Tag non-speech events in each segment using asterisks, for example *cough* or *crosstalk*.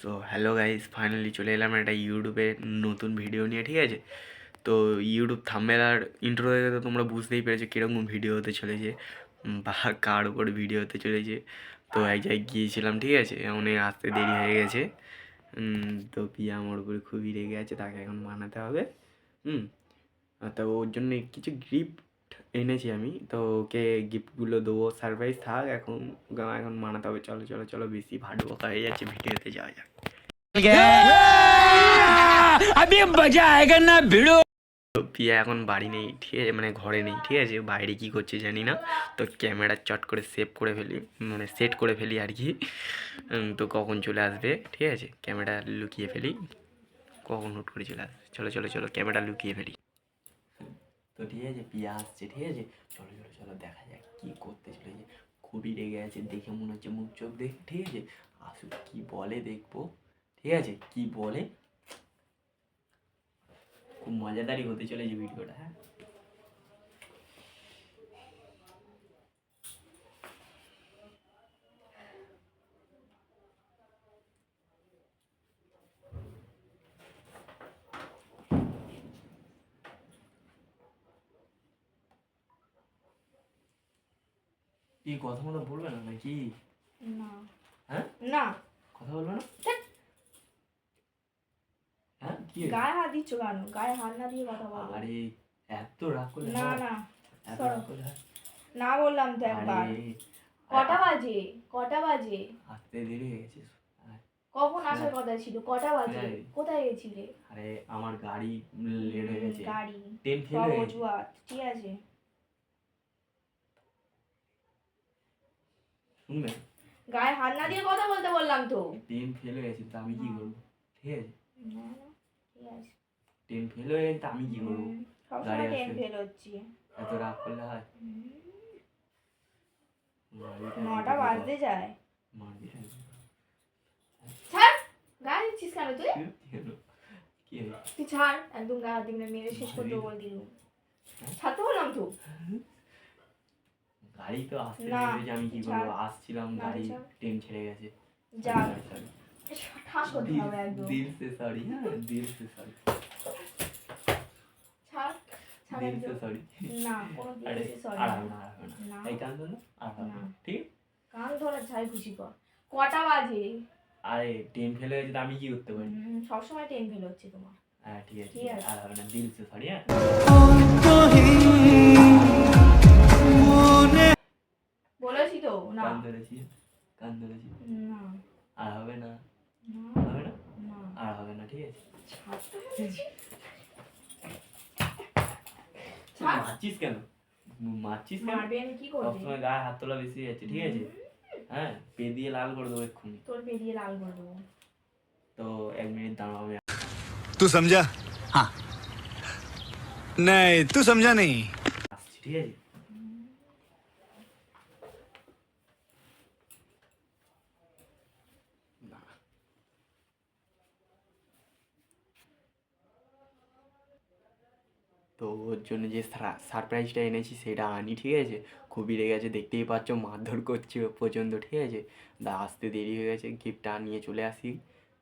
So hello guys finally চলে এলাম একটা ইউটিউবে নতুন ভিডিও নিয়ে, ঠিক আছে? তো ইউটিউব থাম্বেল আর ইন্ট্রো তো তোমরা বুঝতেই পেরেছ কীরকম ভিডিও হতে চলেছে বা কার উপর ভিডিও হতে চলেছে। তো এক জায়গায় গিয়েছিলাম, ঠিক আছে? অনেক আসতে দেরি হয়ে গেছে। তো পিয়া আমার উপরে খুবই রেগে আছে, তাকে এখন মানাতে হবে। হুম, তো ওর জন্য কিছু গিফট এনেছি আমি। তো ওকে গিফটগুলো দেবো সারপ্রাইজ থাক এখন এখন মানাতে হবে। চলো চলো চলো বেশি ভাট বকা হয়ে যাচ্ছে ভিডিওতে যাওয়া যাক। আমি না পিয়া এখন বাড়ি নেই ঠিক আছে? মানে ঘরে নেই ঠিক আছে? বাইরে কি করছে জানি না। তো ক্যামেরা চট করে সেভ করে ফেলি মানে সেট করে ফেলি আর কি। তো কখন চলে আসবে ঠিক আছে? ক্যামেরা লুকিয়ে ফেলি। কখন হুট করে চলে আসবে? চলো চলো চলো ক্যামেরা লুকিয়ে ফেলি। তো ঠিক আছে পিয়া আসছে ঠিক আছে? চলো চলো চলো, দেখা যাক কী করতে চলেছে। খুবই রেগে আছে দেখে মনে হচ্ছে মুখ চোখ দেখ, ঠিক আছে? আসুক, কি বলে দেখব, ঠিক আছে? কি বলে? খুব মজাদারি হতে চলেছে ভিডিওটা হ্যাঁ? কি কথা মতো বলবে না নাকি? না। হ্যাঁ? না। কথা বলবে না? হ্যাঁ কি গায়ে হাত দিচ্ছ কেন? গায়ে হাত না দিয়ে কথা বলো। আরে এত রাগ করলে না না এত রাগ করলে না বললাম তো একবার। কটা বাজে? কটা বাজে? আসতে দেরি হয়ে গেছে। কখন আসার কথা ছিল? কটা বাজে? কোথায় গেছিলে? আরে আমার গাড়ি লেট হয়ে গেছে। গাড়ি। ট্রেন ফেল হয়ে গেছে। ঠিক আছে। শুনবে গায়ে হাত না দিয়ে কথা বলতে বললাম তো। ট্রেন ফেল হয়ে গেছে তো আমি কি করব? ঠিক আছে? না না ঠিক আছে। ট্রেন ফেল হয়ে গেছে তো আমি কি করব? গাড়ি ট্রেন ফেল হচ্ছে। এত রাগ করলে হয়? নটা বাজতে যায়। মারবি ছাড়! গায়ে দিচ্ছিস কেন তুই? তুই ছাড় একদম গায়ে হাত দিবি না মেরে শেষ করতে বল দিলুম। ছাড়তে বললাম তো? গাড়ি তো আসতে না, দেরি আমি কি করব? আসছিলাম গাড়ি ট্রেন ছেড়ে গেছে। যা. ঠাস করতে হবে একদম। দিল সে সরি হ্যাঁ দিল সে সরি ছাড় ছাড় দিল সে সরি না কোনো আরে সরি আর হবে না আর হবে না। না। এই কান ধরো আর হবে না। না। ঠিক? কান ধরে ছাই খুশি কর। কটা বাজে? আরে ট্রেন ফেলে আমি কি করতে পারি? সবসময় ট্রেন ফেল হচ্ছে তোমার। হ্যাঁ ঠিক আছে। আর হবে না দিল সে সরি হ্যাঁ। ধরেছি কান ধরেছি না আর হবে না না হবে না না আর হবে না ঠিক আছে ছাড়তে বলেছি। ছাড় মারছিস কেন মারছিস কেন মারবে আমি কি করবে সবসময় গায়ে হাত তোলা বেশি যাচ্ছে ঠিক আছে হ্যাঁ পে দিয়ে লাল করে দেবো এক্ষুনি তোর পেরিয়ে লাল করে দেবো তো এক মিনিট দাঁড়াও আমি तू समझा हाँ नहीं तू समझा नहीं আসছি ঠিক তো ওর জন্য যে সারপ্রাইজটা এনেছি সেটা আনি, ঠিক আছে? খুবই রেগে গেছে, দেখতেই পাচ্ছ মারধর করছে পর্যন্ত ঠিক আছে? দা আসতে দেরি হয়ে গেছে গিফটটা নিয়ে চলে আসি।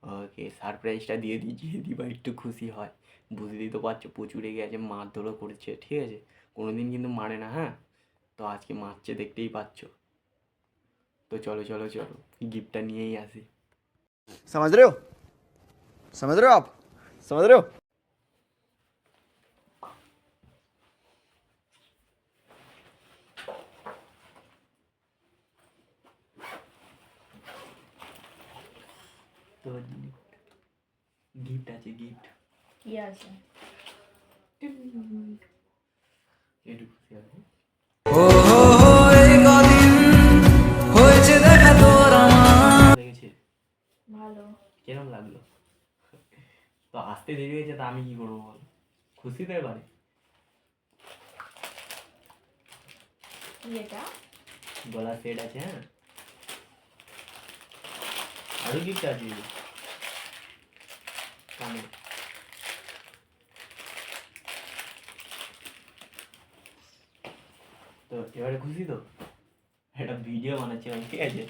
ওকে সারপ্রাইজটা দিয়ে দিয়েছি দিবা একটু খুশি হয়। বুঝতেই তো পারছ, প্রচুর রেগে আছে মারধরও করছে, ঠিক আছে? কোনো দিন কিন্তু মারে না হ্যাঁ? তো আজকে মারছে, দেখতেই পাচ্ছ। তো চলো চলো চলো গিফটটা নিয়েই আসি। সমাজ রে সমাজ রে সমাজ রে তোর গিফট আছে গিফট কি আছে? ও হো হয়েছে তোর ভালো লাগল? তো আসতে দেরি হয়েছে তা আমি কি করব বল? খুশি তো এবারে। গলা সেট আছে হ্যাঁ? আরও গিফট আছে কানে তো এবারে খুশি তো একটা ভিডিও বানাচ্ছিলাম ঠিক আছে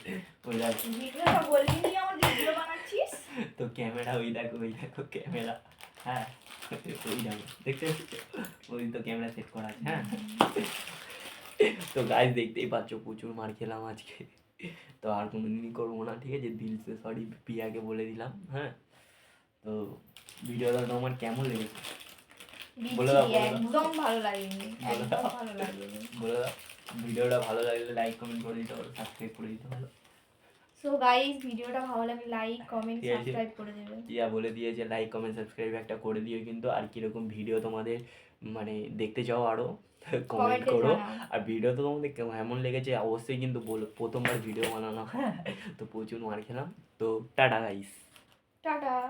ওই দেখো ভিডিওটা বললি নি আমার ভিডিও বানাচ্ছিস তো ক্যামেরা ওই দেখো ওই দেখো ক্যামেরা হ্যাঁ ওই দেখো দেখতে ওই তো ক্যামেরা সেট করা আছে হ্যাঁ তো গাইজ দেখতেই পাচ্ছ প্রচুর মার খেলাম আজকে তো আর কোনো দিনই করব না ঠিক আছে? দিল সে সরি পিয়াকে বলে দিলাম হ্যাঁ? তো ভিডিওটা তোমার কেমন লেগেছে? বলে দাও, একদম ভালো লাগেনি বলে একদম দাও। ভালো লাগেনি। বলে দাও। ভিডিওটা ভালো লাগলে লাইক কমেন্ট করে দিতে পারো সাবস্ক্রাইব করে দিতে পারো। সো গাইস ভিডিওটা ভালো লাগলে লাইক কমেন্ট সাবস্ক্রাইব করে দেবেন ইয়া বলে দিয়েছে লাইক কমেন্ট সাবস্ক্রাইব একটা করে দিও কিন্তু আর কীরকম ভিডিও তোমাদের মানে দেখতে চাও আরও কমেন্ট *laughs* করো। আর ভিডিও তো তোমাদের কেমন- এমন লেগেছে অবশ্যই কিন্তু বলো প্রথমবার ভিডিও বানানো। হ্যাঁ *laughs* তো প্রচুর মার খেলাম। তো টাটা গাইস টাটা।